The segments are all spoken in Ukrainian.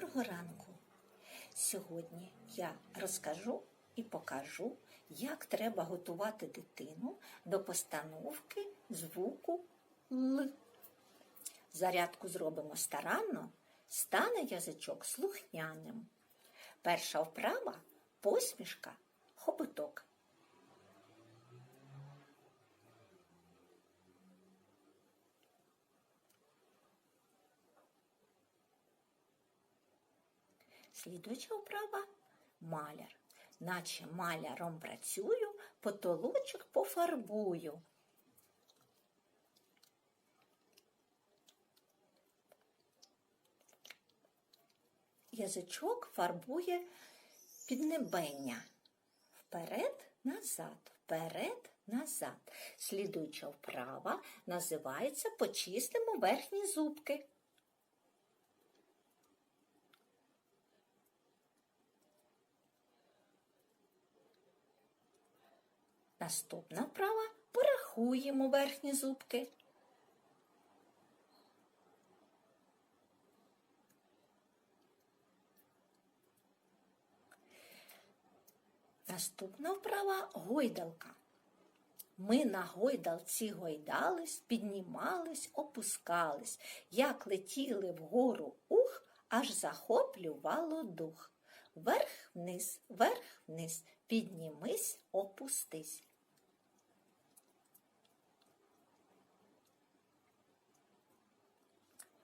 Доброго ранку! Сьогодні я розкажу і покажу, як треба готувати дитину до постановки звуку Л. Зарядку зробимо старанно, стане язичок слухняним. Перша вправа посмішка, хоботок. Слідуюча вправа маляр. Наче маляром працюю, потолочок пофарбую. Язичок фарбує піднебення. Вперед, назад, вперед, назад. Слідуюча вправа називається Почистимо верхні зубки. Наступна вправа порахуємо верхні зубки. Наступна вправа гойдалка. Ми на гойдалці гойдались, піднімались, опускались, як летіли вгору ух, аж захоплювало дух. Вверх вниз, вверх вниз, піднімись, опустись.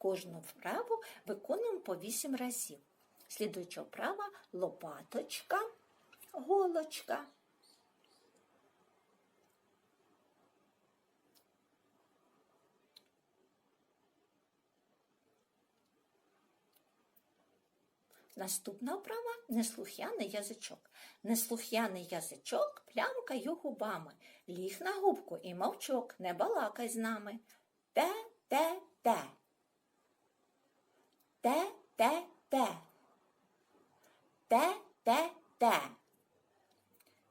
Кожну вправу виконуємо по 8 разів. Слідуюча вправа лопаточка, голочка. Наступна вправа неслух'яний язичок. Неслух'яний язичок плямкаю губами. Ліг на губку і мовчок, не балакай з нами. Те-те-те. Те-те-те. Те-те-те.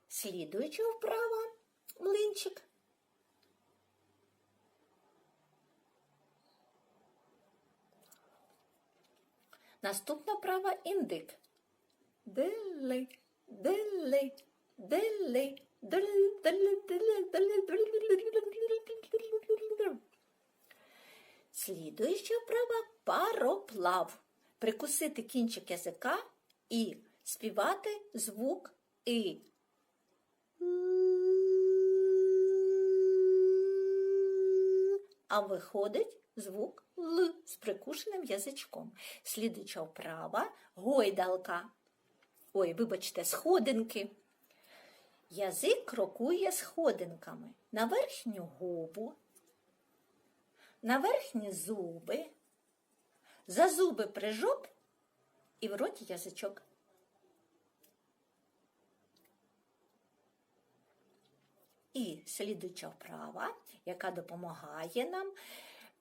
Слідуюча вправа млинчик. Наступна вправа індик. Дили, дили, дили, дили, дили, дили, дили, дили. Слідуюча вправа пароплав. Прикусити кінчик язика і співати звук І. А виходить звук Л з прикушеним язичком. Слідуюча вправа гойдалка. Ой, вибачте, сходинки. Язик крокує сходинками на верхню губу, на верхні зуби, за зуби прижок і в роті язичок. І слідуюча вправа, яка допомагає нам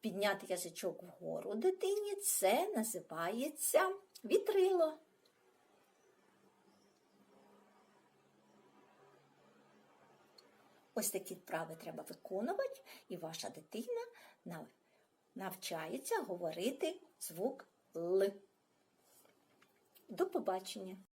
підняти язичок вгору дитині, це називається вітрило. Ось такі вправи треба виконувати, і ваша дитина навчається говорити звук Л. До побачення!